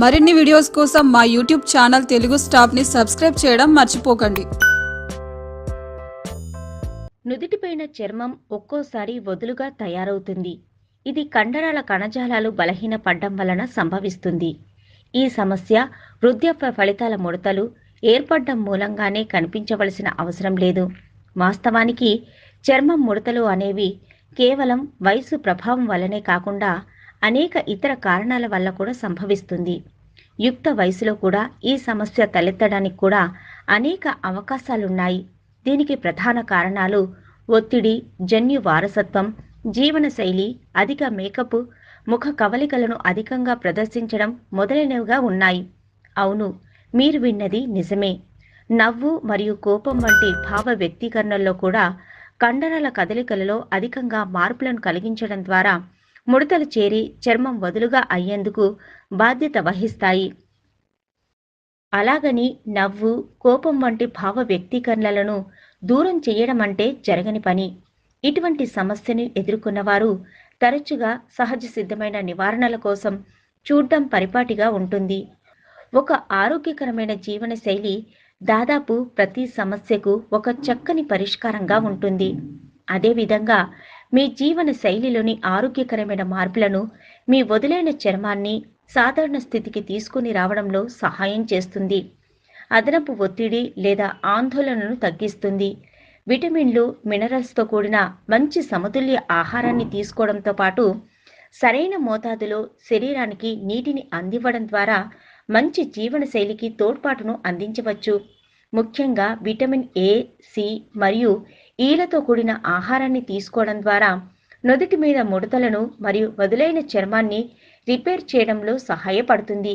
మరిన్ని వీడియోస్ కోసం మా యూట్యూబ్ ఛానల్ తెలుగు స్టాప్ని సబ్స్క్రైబ్ చేయడం మర్చిపోకండి. నుదిటిపైన చర్మం ఒక్కోసారి వదులుగా తయారవుతుంది. ఇది కండరాల కణజాలాలు బలహీనపడ్డం వలన సంభవిస్తుంది. ఈ సమస్య వృద్ధాప్య ఫలితాల ముడతలు ఏర్పడ్డం మూలంగానే కనిపించవలసిన అవసరం లేదు. వాస్తవానికి చర్మం ముడతలు అనేవి కేవలం వయసు ప్రభావం వల్లనే కాకుండా అనేక ఇతర కారణాల వల్ల కూడా సంభవిస్తుంది. యుక్త వయసులో కూడా ఈ సమస్య తలెత్తడానికి కూడా అనేక అవకాశాలున్నాయి. దీనికి ప్రధాన కారణాలు ఒత్తిడి జన్యు వారసత్వం జీవనశైలి అధిక మేకప్ ముఖ కవలికలను అధికంగా ప్రదర్శించడం మొదలైనవిగా ఉన్నాయి. అవును మీరు విన్నది నిజమే. నవ్వు మరియు కోపం వంటి భావ వ్యక్తీకరణల్లో కూడా కండరాల కదలికలలో అధికంగా మార్పులను కలిగించడం ద్వారా ముడతలు చేరి చర్మం వదులుగా అయ్యేందుకు బాధ్యత వహిస్తాయి. అలాగని నవ్వు కోపం వంటి భావ వ్యక్తీకరణలను దూరం చేయడం అంటే జరగని పని. ఇటువంటి సమస్యను ఎదుర్కొన్నవారు తరచుగా సహజ సిద్ధమైన నివారణల కోసం చూడ్డం పరిపాటిగా ఉంటుంది. ఒక ఆరోగ్యకరమైన జీవన శైలి దాదాపు ప్రతి సమస్యకు ఒక చక్కని పరిష్కారంగా ఉంటుంది. అదేవిధంగా మీ జీవన శైలిలోని ఆరోగ్యకరమైన మార్పులను మీ వదిలైన చర్మాన్ని సాధారణ స్థితికి తీసుకుని రావడంలో సహాయం చేస్తుంది. అదనపు ఒత్తిడి లేదా ఆందోళనను తగ్గిస్తుంది. విటమిన్లు మినరల్స్తో కూడిన మంచి సమతుల్య ఆహారాన్ని తీసుకోవడంతో పాటు సరైన మోతాదులో శరీరానికి నీటిని అందివ్వడం ద్వారా మంచి జీవనశైలికి తోడ్పాటును అందించవచ్చు. ముఖ్యంగా విటమిన్ ఏ సి మరియు e ఈలతో కూడిన ఆహారాన్ని తీసుకోవడం ద్వారా నుదుటి మీద ముడతలను మరియు వదులైన చర్మాన్ని రిపేర్ చేయడంలో సహాయపడుతుంది.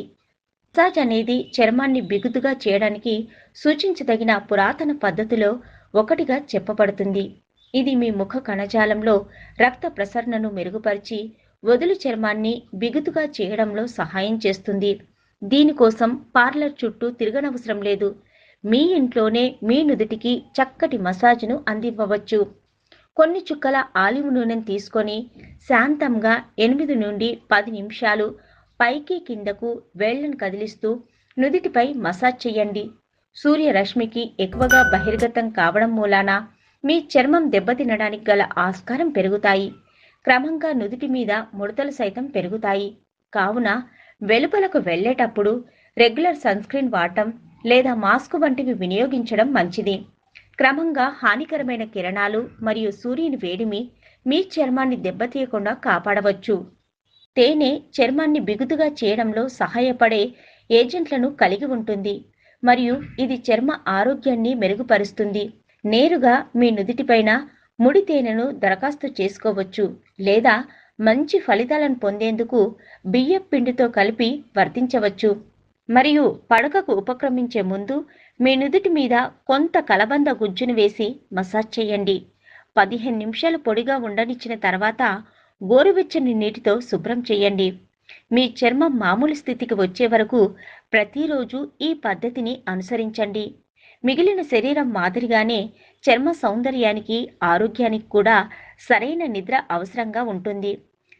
మసాజ్ అనేది చర్మాన్ని బిగుతుగా చేయడానికి సూచించదగిన పురాతన పద్ధతిలో ఒకటిగా చెప్పబడుతుంది. ఇది మీ ముఖ కణజాలంలో రక్త ప్రసరణను మెరుగుపరిచి వదులు చర్మాన్ని బిగుతుగా చేయడంలో సహాయం చేస్తుంది. దీనికోసం పార్లర్ చుట్టూ తిరగనవసరం లేదు. మీ ఇంట్లోనే మీ నుదుటికి చక్కటి మసాజ్ను అందివ్వవచ్చు. కొన్ని చుక్కల ఆలివ్ నూనెను తీసుకొని శాంతంగా ఎనిమిది నుండి పది నిమిషాలు పైకి కిందకు వేళ్ళను కదిలిస్తూ నుదిటిపై మసాజ్ చేయండి. సూర్యరశ్మికి ఎక్కువగా బహిర్గతం కావడం మూలాన మీ చర్మం దెబ్బతినడానికి గల ఆస్కారం పెరుగుతాయి. క్రమంగా నుదిటి మీద ముడతలు సైతం పెరుగుతాయి. కావున వెలుపలకు వెళ్ళేటప్పుడు రెగ్యులర్ సన్స్క్రీన్ వాడటం లేదా మాస్క్ వంటివి వినియోగించడం మంచిది. క్రమంగా హానికరమైన కిరణాలు మరియు సూర్యుని వేడిమి మీ చర్మాన్ని దెబ్బతీయకుండా కాపాడవచ్చు. తేనె చర్మాన్ని బిగుతుగా చేయడంలో సహాయపడే ఏజెంట్లను కలిగి ఉంటుంది. మరియు ఇది చర్మ ఆరోగ్యాన్ని మెరుగుపరుస్తుంది. నేరుగా మీ నుదిటిపైన ముడి తేనెను దరఖాస్తు చేసుకోవచ్చు లేదా మంచి ఫలితాలను పొందేందుకు బియ్యం పిండితో కలిపి వర్తించవచ్చు. మరియు పడకకు ఉపక్రమించే ముందు మీ నుదుటి మీద కొంత కలబంద గుజ్జును వేసి మసాజ్ చేయండి. పదిహేను నిమిషాలు పొడిగా ఉండనిచ్చిన తర్వాత గోరువెచ్చని నీటితో శుభ్రం చేయండి. మీ చర్మం మామూలు స్థితికి వచ్చే వరకు ప్రతిరోజు ఈ పద్ధతిని అనుసరించండి. మిగిలిన శరీరం మాదిరిగానే చర్మ సౌందర్యానికి ఆరోగ్యానికి కూడా సరైన నిద్ర అవసరంగా ఉంటుంది.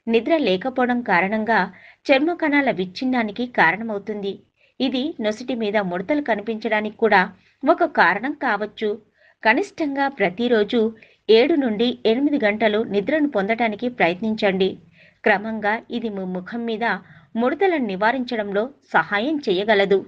నిద్ర లేకపోవడం కారణంగా చర్మ కణాల విచ్ఛిన్నానికి కారణమవుతుంది. ఇది నొసటి మీద ముడతలు కనిపించడానికి కూడా ఒక కారణం కావచ్చు. కనిష్టంగా ప్రతిరోజు ఏడు నుండి ఎనిమిది గంటలు నిద్రను పొందటానికి ప్రయత్నించండి. క్రమంగా ఇది మీ ముఖం మీద ముడతలను నివారించడంలో సహాయం చేయగలదు.